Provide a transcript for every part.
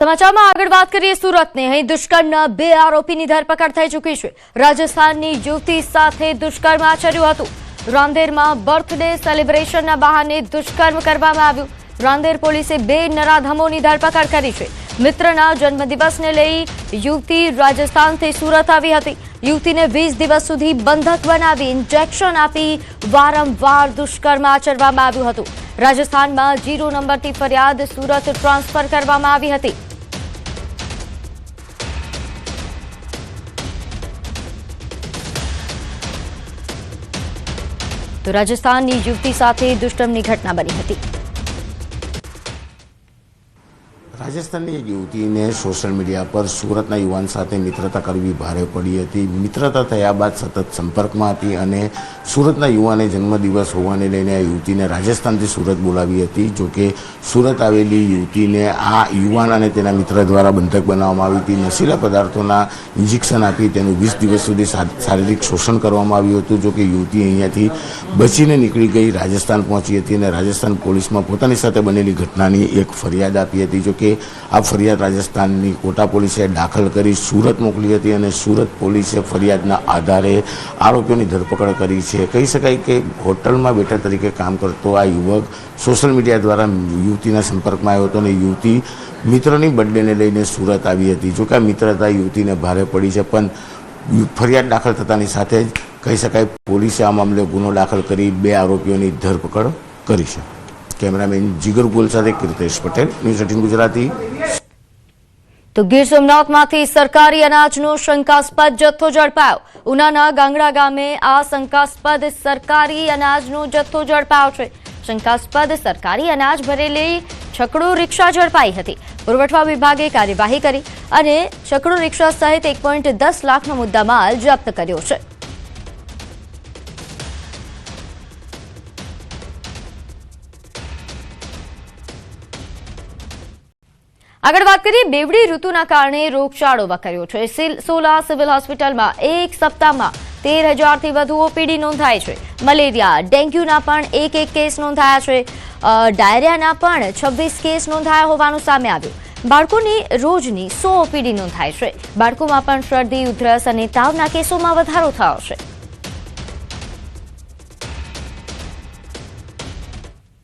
સમાચારમાં આગળ વાત કરીએ સુરતની. અહીં દુષ્કર્મના બે આરોપીની ધરપકડ થઈ ચૂકી છે. રાજસ્થાનની યુવતી સાથે દુષ્કર્મ આચર્યું હતું. રાંદેરમાં બર્થડે સેલિબ્રેશનના બહાને દુષ્કર્મ કરવામાં આવ્યું. રાંદેર પોલીસે બે નરાધમોની ધરપકડ કરી છે. મિત્રના જન્મદિવસને લઈ યુવતી રાજસ્થાનથી સુરત આવી હતી. યુવતીને વીસ દિવસ સુધી બંધક બનાવી ઇન્જેક્શન આપી વારંવાર દુષ્કર્મ આચરવામાં આવ્યું હતું. રાજસ્થાનમાં જીરો નંબરથી ફરિયાદ સુરત ટ્રાન્સફર કરવામાં આવી હતી. તો રાજસ્થાનની યુવતી સાથે દુષ્કર્મની ઘટના બની હતી. રાજસ્થાનની એક યુવતીને સોશિયલ મીડિયા પર સુરતના યુવાન સાથે મિત્રતા કરવી ભારે પડી હતી. મિત્રતા થયા બાદ સતત સંપર્કમાં હતી અને સુરતના યુવાને જન્મદિવસ હોવાને લઈને આ યુવતીને રાજસ્થાનથી સુરત બોલાવી હતી. જોકે સુરત આવેલી યુવતીને આ યુવાન અને તેના મિત્ર દ્વારા બંધક બનાવવામાં આવી હતી. નશીલા પદાર્થોના ઇન્જેક્શન આપી તેનું વીસ દિવસ સુધી શારીરિક શોષણ કરવામાં આવ્યું હતું. જોકે યુવતી અહીંયાથી બચીને નીકળી ગઈ, રાજસ્થાન પહોંચી હતી અને રાજસ્થાન પોલીસમાં પોતાની સાથે બનેલી ઘટનાની એક ફરિયાદ આપી હતી. જોકે આ ફરિયાદ રાજસ્થાનની કોટા પોલીસે દાખલ કરી સુરત મોકલી હતી અને સુરત પોલીસે ફરિયાદના આધારે આરોપીઓની ધરપકડ કરી છે. કહી શકાય કે હોટલમાં બેઠા તરીકે કામ કરતો આ યુવક સોશિયલ મીડિયા દ્વારા યુવતીના સંપર્કમાં આવ્યો હતો અને યુવતી મિત્રની બર્થડેને લઈને સુરત આવી હતી. જોકે આ મિત્રતા યુવતીને ભારે પડી છે, પણ ફરિયાદ દાખલ થતાની સાથે જ કહી શકાય પોલીસે આ મામલે ગુનો દાખલ કરી બે આરોપીઓની ધરપકડ કરી છે. કેમેરામેન જીગર ગોલ સાથે Kirtesh Patel. News eighteen Gujarati. તો ગીર સોમનાથમાંથી સરકારી અનાજનો શંકાસ્પદ જથ્થો ઝડપાયો. ઉનાના ગાંગડા ગામે આ શંકાસ્પદ સરકારી અનાજનો જથ્થો ઝડપાયો છે. શંકાસ્પદ સરકારી અનાજ ભરેલી છકડો રિક્ષા ઝડપાઈ હતી. પુરવઠા વિભાગે કાર્યવાહી કરી અને છકડો રિક્ષા સહિત એક પોઈન્ટ દસ લાખનો મુદ્દામાલ જપ્ત કર્યો છે. આગળ વાત કરીએ, બેવડી ઋતુના કારણે રોગચાળો વકર્યો છે. સિલ- સિવિલ હોસ્પિટલમાં એક સપ્તાહમાં તેર હજારથી વધુ ઓપીડી નોંધાય છે. મલેરિયા, ડેન્ગ્યુના પણ એક એક કેસ નોંધાયા છે. ડાયરિયાના પણ છવ્વીસ કેસ નોંધાયા હોવાનું સામે આવ્યું. બાળકોની રોજની સો ઓપીડી નોંધાય છે. બાળકોમાં પણ શરદી, ઉધરસ અને તાવના કેસોમાં વધારો થયો છે.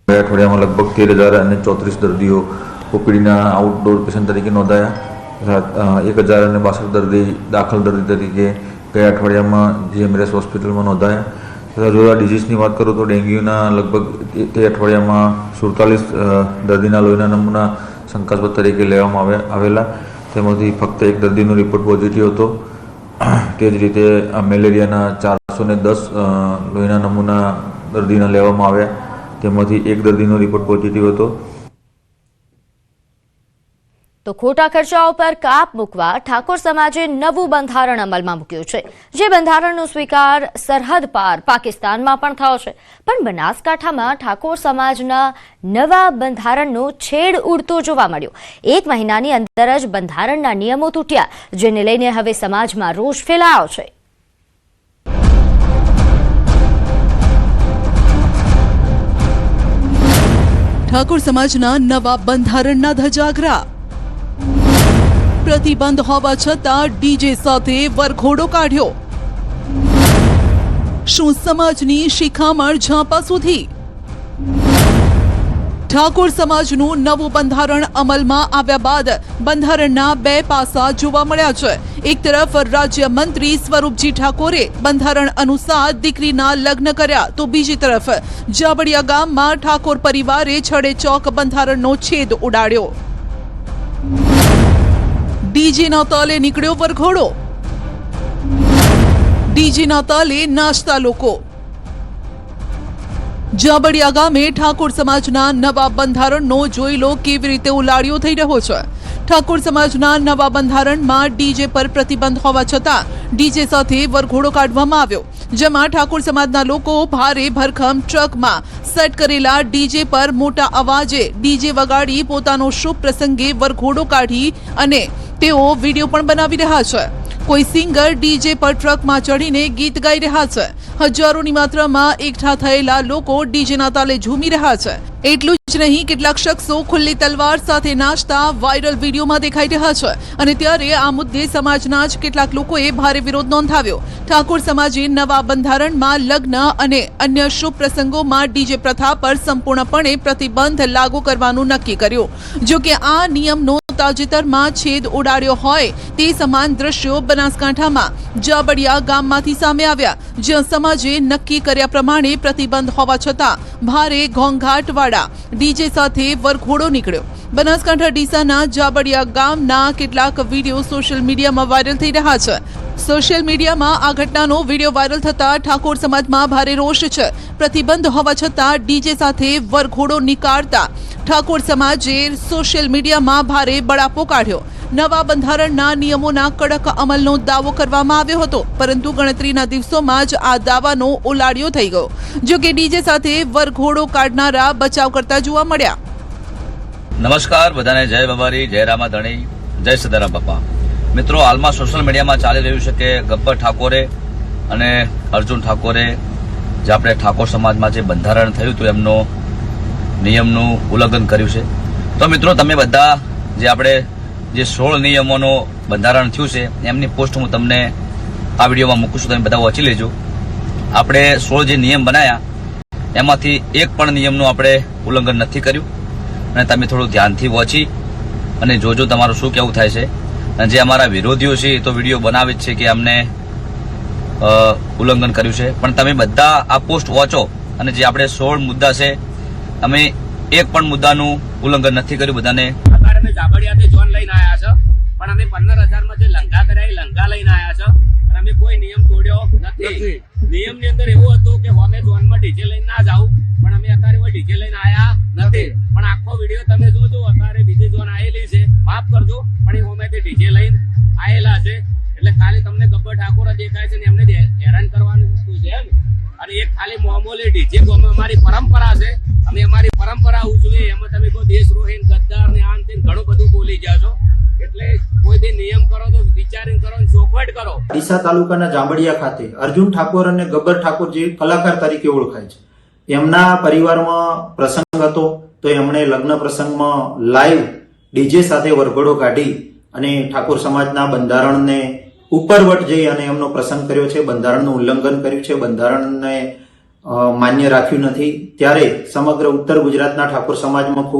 ગયા અઠવાડિયામાં લગભગ તેર હજાર અને ચોત્રીસ દર્દીઓ ઓપીડીના આઉટડોર પેશન્ટ તરીકે નોંધાયા. એક હજાર અને બાસઠ દર્દી, દાખલ દર્દી તરીકે ગયા અઠવાડિયામાં જીએમએસ હોસ્પિટલમાં નોંધાયા. તથા જો ડિઝીઝની વાત કરું તો ડેન્ગ્યુના લગભગ તે- અઠવાડિયામાં સુડતાલીસ દર્દીના લોહીના નમૂના શંકાસ્પદ તરીકે લેવામાં આવે આવેલા. તેમાંથી ફક્ત એક દર્દીનો રિપોર્ટ પોઝિટિવ હતો. તે જ રીતે મેલેરિયાના ચારસો ને દસ લોહીના નમૂના દર્દીના લેવામાં આવ્યા. તેમાંથી એક દર્દીનો રિપોર્ટ પોઝિટિવ હતો. તો ખોટા ખર્ચાઓ પર કાપ મૂકવા ઠાકોર સમાજે નવું બંધારણ અમલમાં મૂક્યું છે. જે બંધારણનો સ્વીકાર સરહદ પાર પાકિસ્તાનમાં પણ થયો છે. પણ બનાસકાંઠામાં ઠાકોર સમાજના નવા બંધારણનો છેડ ઉડતો જોવા મળ્યો. એક મહિનાની અંદર જ બંધારણના નિયમો તૂટ્યા, જેને લઈને હવે સમાજમાં રોષ ફેલાયો છે. ઠાકોર સમાજના નવા બંધારણના ધજાગરા. પ્રતિબંધ હોવા છતાં ડીજે સાથે વરઘોડો કાઢ્યો. શું સમાજની શિખામણ ઝાંપા સુધી? ઠાકોર સમાજનું નવું બંધારણ અમલમાં આવ્યા બાદ બંધારણના બે પાસા જોવા મળ્યા છે. એક તરફ રાજ્ય મંત્રી સ્વરૂપજી ઠાકોરે બંધારણ અનુસાર દીકરીના લગ્ન કર્યા તો બીજી તરફ જાબડિયા ગામમાં ઠાકોર પરિવારે છડે ચોક બંધારણનો છેદ ઉડાડ્યો. ડીજેના તાલે નીકળ્યો વરઘોડો. ડીજેના તાલે નાચતા લોકો. જાબડિયા ગામે ઠાકોર સમાજના નવા બંધારણનો જોઈ લો કેવી રીતે ઉલાળ્યો થઈ રહ્યો છે. ઠાકોર સમાજના નવા બંધારણમાં ડીજે પર પ્રતિબંધ હોવા છતાં ડીજે સાથે વરઘોડો કાઢવામાં આવ્યો. જેમાં ઠાકોર સમાજના લોકો ભારે ભરખમ ટ્રકમાં સેટ કરેલા ડીજે પર મોટા અવાજે ડીજે વગાડી પોતાનો શુભ પ્રસંગે વરઘોડો કાઢી અને તેઓ વીડિયો પણ બનાવી રહ્યા છે. કોઈ સિંગર, ડીજે પર ટ્રકમાં ચડીને ગીત ગાઈ રહ્યા છે. હજારોની માત્રામાં એકઠા થયેલા લોકો ડીજેના તાલે ઝૂમી રહ્યા છે. એટલું જ નહીં, કેટલાક શખ્સો ખુલ્લી તલવાર સાથે નાચતા વાયરલ વિડીયોમાં દેખાઈ રહ્યા છે. અને ત્યારે આ મુદ્દે સમાજના જ કેટલાક લોકોએ ભારે વિરોધ નોંધાવ્યો. ઠાકોર સમાજે નવા બંધારણમાં લગ્ન અને અન્ય શુભ પ્રસંગોમાં ડીજે પ્રથા પર સંપૂર્ણપણે પ્રતિબંધ લાગુ કરવાનું નક્કી કર્યું. જો કે આ નિયમનો તાજેતરમાં છેદ ઉડાડ્યો હોય તે સમાન દ્રશ્યો બનાસકાંઠામાં, જાબડિયા ગામમાંથી સામે આવ્યા, જ્યાં સમાજે નક્કી કર્યા પ્રમાણે પ્રતિબંધ હોવા છતાં ભારે ઘોંઘાટવાળા ડીજે સાથે વરઘોડો નીકળ્યો. બનાસકાંઠા ડીસાના જાબડિયા ગામના કેટલાક વીડિયો સોશિયલ મીડિયામાં વાયરલ થઈ રહ્યા છે. સોશિયલ મીડિયામાં આ ઘટનાનો વીડિયો વાયરલ થતા ઠાકોર સમાજમાં ભારે રોષ છે. પ્રતિબંધ હોવા છતાં ડીજે સાથે વરઘોડો નીકાળતા ઠાકોર સમાજે સોશિયલ મીડિયામાં ભારે બળાપો કાઢ્યો. નવા બંધારણના નિયમોના કડક અમલનો દાવો કરવામાં આવ્યો હતો, પરંતુ ગણતરીના દિવસોમાં જ આ દાવાનો ઉલાડિયો થઈ ગયો. જો કે ડીજે સાથે વરઘોડો કાઢનારા બચાવ કરતા જોવા મળ્યા. નમસ્કાર, બધાને જય બાબારી જય રામાધણી, જય સદારામ બાપા. મિત્રો, હાલમાં સોશિયલ મીડિયામાં ચાલી રહ્યું છે કે ગબ્બર ઠાકોરે અને અર્જુન ઠાકોરે જે આપણે ઠાકોર સમાજમાં જે બંધારણ થયું હતું, એમનો નિયમનું ઉલ્લંઘન કર્યું છે. તો મિત્રો, તમે બધા જે આપણે જે સોળ નિયમોનું બંધારણ થયું છે, એમની પોસ્ટ હું તમને આ વિડીયોમાં મૂકું છું, તમે બધા વાંચી લેજો. આપણે સોળ જે નિયમ બનાયા, એમાંથી એક પણ નિયમનું આપણે ઉલ્લંઘન નથી કર્યું. અને તમે થોડું ધ્યાનથી વાંચી અને જોજો તમારું શું કેવું થાય છે. અને જે અમારા વિરોધીઓ છે એ તો વીડિયો બનાવે જ છે કે અમને ઉલ્લંઘન કર્યું છે. પણ તમે બધા આ પોસ્ટ વાંચો અને જે આપણે સોળ મુદ્દા છે અમે એક પણ મુદ્દાનું ઉલ્લંઘન નથી કર્યું બધાને. અત્યારે અમે જાબડિયાથી જોન લઈને આયા છે પણ અમે પંદર હજારમાં જે લંકા કર્યા એ લંકા લઈને આયા છે અને અમે કોઈ નિયમ તોડ્યો નથી. નિયમની અંદર એવું હતું કે અમે ઝોનમાં ડીજે લઈને ના જાવ પણ અમે અત્યારે ડીજે લઈને આવ્યા નથી. પણ આખો વીડિયો તમે જોજો અત્યારે બીજી જોન આવેલી છે. માફ કરજો પણ એ હોમેથી ડીજે લઈને આવેલા છે. એટલે ખાલી તમને ગબ્બર ઠાકોર દેખાય છે ને એમને હેરાન કરવાની વસ્તુ છે એમ. અને એક ખાલી મોમોલી ડીજે અમારી પરંપરા છે. અમે અમારી પરંપરા ઉજવીએ, એમાં તમે કોઈ દેશરોહીન ગદ્દાર ને આમ તેમ ઘણું બધું બોલી ગયા છો કરો ડીસા તાલુકાના જાંબડિયા ખાતે અર્જુન ઠાકોર અને ગબ્બર ઠાકોર જે કલાકાર તરીકે ઓળખાય છે. એમના પરિવારમાં પ્રસંગ હતો તો એમણે લગ્ન પ્રસંગમાં લાઈવ ડીજે સાથે વરઘોડો કાઢી અને ઠાકોર સમાજના બંધારણને ઉપરવટ જઈ અને એમનો પ્રસંગ કર્યો છે, બંધારણનું ઉલ્લંઘન કર્યું છે, બંધારણને માન્ય રાખ્યું નથી. ત્યારે સમગ્ર ઉત્તર ગુજરાતના ઠાકોર સમાજમાં ખૂબ